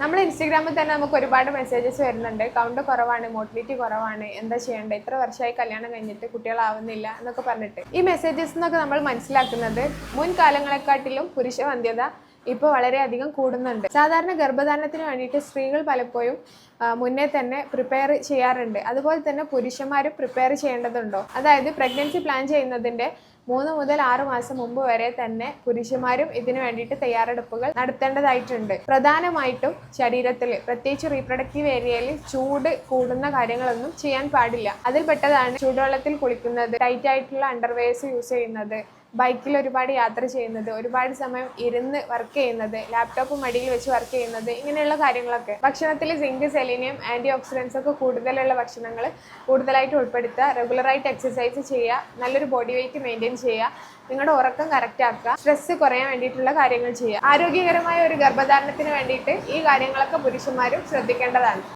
നമ്മൾ ഇൻസ്റ്റഗ്രാമിൽ തന്നെ നമുക്ക് ഒരുപാട് മെസ്സേജസ് വരുന്നുണ്ട്. കൗണ്ട് കുറവാണ് മോട്ടിലിറ്റി കുറവാണ്. എന്താ ചെയ്യേണ്ടത്? ഇത്ര വർഷമായി കല്യാണം കഴിഞ്ഞിട്ട് കുട്ടികളാവുന്നില്ല എന്നൊക്കെ പറഞ്ഞിട്ട്. ഈ മെസ്സേജസ് എന്നൊക്കെ നമ്മൾ മനസ്സിലാക്കുന്നത് മുൻകാലങ്ങളെക്കാട്ടിലും പുരുഷ വന്ധ്യത ഇപ്പോൾ വളരെയധികം കൂടുന്നുണ്ട്. സാധാരണ ഗർഭധാരണത്തിന് വേണ്ടിയിട്ട് സ്ത്രീകൾ പലപ്പോഴും മുന്നേ തന്നെ പ്രിപ്പയർ ചെയ്യാറുണ്ട്. അതുപോലെ തന്നെ പുരുഷന്മാരും പ്രിപ്പയർ ചെയ്യേണ്ടതുണ്ടോ? അതായത് പ്രഗ്നൻസി പ്ലാൻ ചെയ്യുന്നതിന്റെ മൂന്ന് മുതൽ ആറു മാസം മുമ്പ് വരെ തന്നെ പുരുഷന്മാരും ഇതിനു വേണ്ടിയിട്ട് തയ്യാറെടുപ്പുകൾ നടത്തേണ്ടതായിട്ടുണ്ട്. പ്രധാനമായിട്ടും ശരീരത്തിൽ പ്രത്യേകിച്ച് റീപ്രൊഡക്റ്റീവ് ഏരിയയിൽ ചൂട് കൂടുന്ന കാര്യങ്ങളൊന്നും ചെയ്യാൻ പാടില്ല. അതിൽപ്പെട്ടതാണ് ചൂടുവെള്ളത്തിൽ കുളിക്കുന്നത് ടൈറ്റ് ആയിട്ടുള്ള അണ്ടർവെയർസ് യൂസ് ചെയ്യുന്നത് ബൈക്കിൽ ഒരുപാട് യാത്ര ചെയ്യുന്നത് ഒരുപാട് സമയം ഇരുന്ന് വർക്ക് ചെയ്യുന്നത് ലാപ്ടോപ്പ് മടിയിൽ വെച്ച് വർക്ക് ചെയ്യുന്നത് ഇങ്ങനെയുള്ള കാര്യങ്ങളൊക്കെ. ഭക്ഷണത്തിൽ സിങ്ക് സെലീനിയം ആന്റി ഓക്സിഡൻസ് ഒക്കെ കൂടുതലുള്ള ഭക്ഷണങ്ങൾ കൂടുതലായിട്ട് ഉൾപ്പെടുത്തുക റെഗുലറായിട്ട് എക്സസൈസ് ചെയ്യുക നല്ലൊരു ബോഡി വെയിറ്റ് മെയിന്റെയിൻ ചെയ്യുക നിങ്ങളുടെ ഉറക്കം കറക്റ്റ് ആക്കുക സ്ട്രെസ് കുറയാൻ വേണ്ടിയിട്ടുള്ള കാര്യങ്ങൾ ചെയ്യുക. ആരോഗ്യകരമായ ഒരു ഗർഭധാരണത്തിന് വേണ്ടിയിട്ട് ഈ കാര്യങ്ങളൊക്കെ പുരുഷന്മാരും ശ്രദ്ധിക്കേണ്ടതാണ്.